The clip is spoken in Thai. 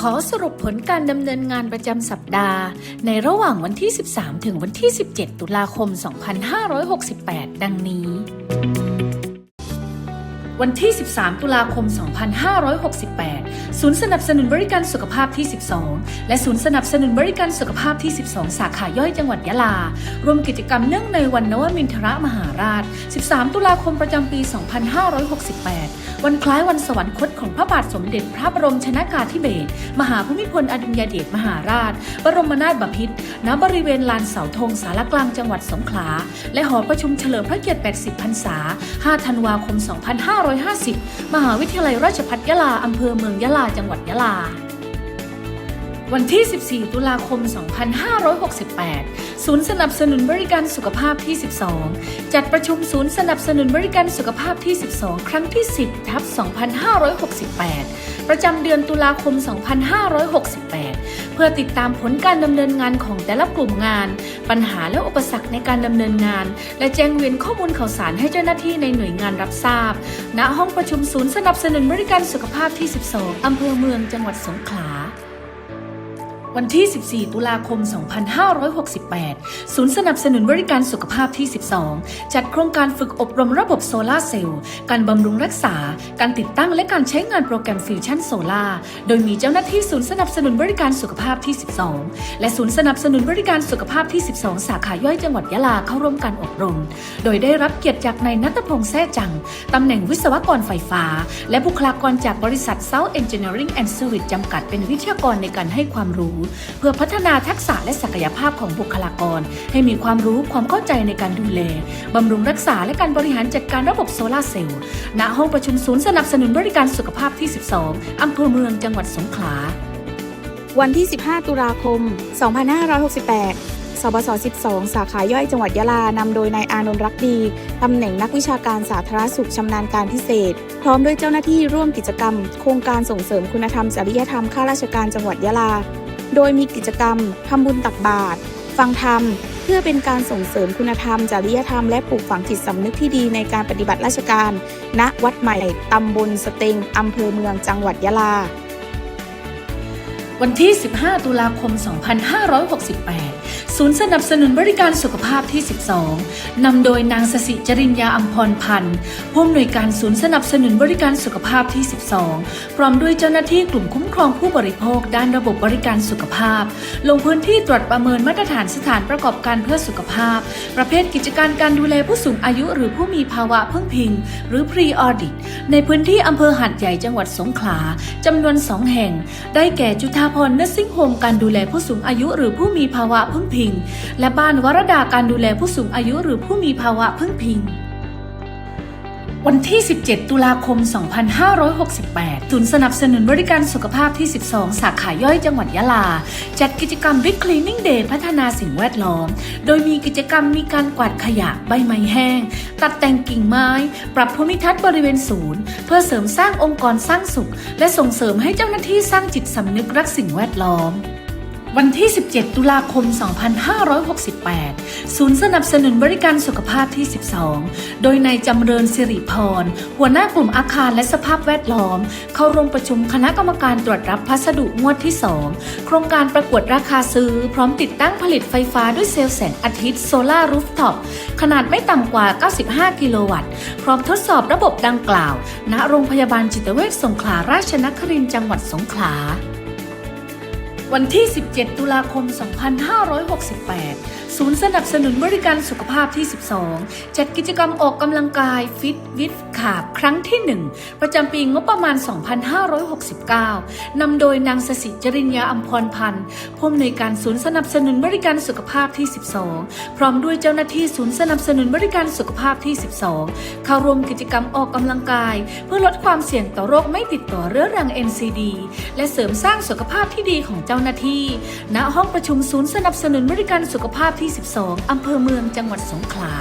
ขอสรุปผลการดำเนินงานประจำสัปดาห์ ในระหว่างวันที่ 13 ถึงวันที่ 17 ตุลาคม 2568 ดังนี้ วันที่ 13 ตุลาคม 2568 ศูนย์สนับสนุนบริการสุขภาพที่ 12 และศูนย์สนับสนุนบริการสุขภาพที่ 12 สาขาย่อยจังหวัดยะลา รวมกิจกรรมเนื่องในวันนวมินทรมหาราช 13 ตุลาคมประจำปี 2568 วันคล้ายวันสวรรคตของพระบาทสมเด็จพระบรมชนากาธิเบศร มหาภูมิพลอดุลยเดชมหาราช บรมนาถบพิตร ณ บริเวณลานเสาธงสารกลางจังหวัดสงขลา และหอประชุมเฉลิมพระเกียรติ 80 พรรษา 5 ธันวาคม 256 2550 มหาวิทยาลัยราชภัฏยะลา อำเภอเมืองยะลา จังหวัดยะลา วันที่ 14 ตุลาคม 2568 ศูนย์สนับสนุนบริการสุขภาพที่ 12 จัดประชุมศูนย์สนับสนุนบริการสุขภาพที่ 12 ครั้งที่ 10 ทับ 2568 ประจำเดือนตุลาคม 2568 เพื่อติดตามผลการดำเนินงานของแต่ละกลุ่มงาน ปัญหาและอุปสรรคในการดำเนินงาน และแจ้งเวียนข้อมูลข่าวสารให้เจ้าหน้าที่ในหน่วยงานรับทราบ ณ ห้องประชุมศูนย์สนับสนุนบริการสุขภาพที่ 12 อำเภอเมืองจังหวัดสงขลา วันที่ 14 ตุลาคม 2568 ศูนย์สนับสนุนบริการสุขภาพที่ 12 จัดโครงการฝึกอบรมระบบโซลาเซลล์ การบำรุงรักษา การติดตั้งและการใช้งานโปรแกรมฟิวชั่นโซลาโดยมีเจ้าหน้าที่ศูนย์สนับสนุนบริการสุขภาพที่ 12 และศูนย์สนับสนุนบริการสุขภาพที่ 12 สาขาย่อยจังหวัดยะลาเข้าร่วมการอบรม โดยได้รับเกียรติจากนายนัทพงษ์แซ่จัง ตำแหน่งวิศวกรไฟฟ้า และบุคลากรจากบริษัท South Engineering and Service จำกัดเป็นวิทยากรในการให้ความรู้เพื่อพัฒนาทักษะและศักยภาพของบุคลากร ให้มีความรู้ความเข้าใจในการดูแลบำรุงรักษาและการบริหารจัดการระบบโซลาร์เซลล์ณห้องประชุมศูนย์สนับสนุนบริการสุขภาพที่ 12 อำเภอเมืองจังหวัดสงขลา วันที่ 15 ตุลาคม 2568สบส12 สาขาย่อยจังหวัดยะลานำโดยนายอานนท์รักดี ตำแหน่งนักวิชาการสาธารณสุขชำนาญการพิเศษ พร้อมด้วยเจ้าหน้าที่ร่วมกิจกรรม โครงการส่งเสริมคุณธรรมจริยธรรมข้าราชการจังหวัดยะลา โดยมีกิจกรรมทำบุญตักบาตรฟังธรรม เพื่อเป็นการส่งเสริมคุณธรรม จริยธรรมและปลูกฝังจิตสำนึกที่ดีในการปฏิบัติราชการ ณวัดใหม่ตำบลสเตงอำเภอเมืองจังหวัดยะลา วันที่ 15 ตุลาคม 2568 ศูนย์สนับสนุนบริการสุขภาพที่ 12 นำโดยนางสสิจริญญาอัมพรพันธ์ผู้อำนวยการศูนย์สนับสนุนบริการสุขภาพที่ 12 พร้อมด้วยเจ้าหน้าที่กลุ่มคุ้มครองผู้บริโภค ด้านระบบบริการสุขภาพ ลงพื้นที่ตรวจประเมินมาตรฐานสถานประกอบการเพื่อสุขภาพ ประเภทกิจการการดูแลผู้สูงอายุหรือผู้มีภาวะพึ่งพิง หรือ pre audit ในพื้นที่อำเภอหัดใหญ่จังหวัดสงขลาจำนวนสองแห่ง ได้แก่จุฑาพรเนสซิ่งโฮมการดูแลผู้สูงอายุหรือผู้มีภาวะพึ่งพิงและบ้านวรดาการดูแลผู้สูงอายุหรือผู้มีภาวะพึ่งพิงวันที่ 17 ตุลาคม 2568 ศูนย์สนับสนุนบริการสุขภาพที่ 12 สาขาย่อยจังหวัดยะลา จัดกิจกรรม Big Cleaning Day พัฒนาสิ่งแวดล้อม โดยมีกิจกรรมมีการกวาดขยะใบไม้แห้ง ตัดแต่งกิ่งไม้ ปรับภูมิทัศน์บริเวณศูนย์ เพื่อเสริมสร้างองค์กรสร้างสุข และส่งเสริมให้เจ้าหน้าที่สร้างจิตสำนึกรักสิ่งแวดล้อม วันที่ 17 ตุลาคม 2568 ศูนย์สนับสนุนบริการสุขภาพที่ 12 โดยนายจำเริญสิริพร หัวหน้ากลุ่มอาคารและสภาพแวดล้อม เข้าร่วมประชุมคณะกรรมการตรวจรับพัสดุงวดที่ 2 โครงการประกวดราคาซื้อ พร้อมติดตั้งผลิตไฟฟ้าด้วยเซลล์แสงอาทิตย์โซลารูฟท็อป ขนาดไม่ต่ำกว่า 95 กิโลวัตต์ พร้อมทดสอบระบบดังกล่าว ณ โรงพยาบาลจิตเวชสงขลาราชนครินทร์จังหวัดสงขลา วันที่ 17 ตุลาคม 2568 ศูนย์สนับสนุนบริการสุขภาพที่ 12 จัดกิจกรรมออกกำลังกายฟิตวิทขาบครั้งที่ 1 ประจำปีงบประมาณ 2569 นำโดยนางสสิจริญญาอัมพรพันธ์ผู้อำนวยการศูนย์สนับสนุนบริการสุขภาพที่ 12 พร้อมด้วยเจ้าหน้าที่ศูนย์สนับสนุนบริการสุขภาพที่ 12 เข้าร่วมกิจกรรมออกกำลังกาย เพื่อลดความเสี่ยงต่อโรคไม่ติดต่อเรื้อรัง NCD และเสริมสร้างสุขภาพที่ดีของเจ้าหน้าที่ ณห้องประชุมศูนย์สนับสนุนบริการสุขภาพที่ 12 อำเภอเมืองจังหวัดสงขลา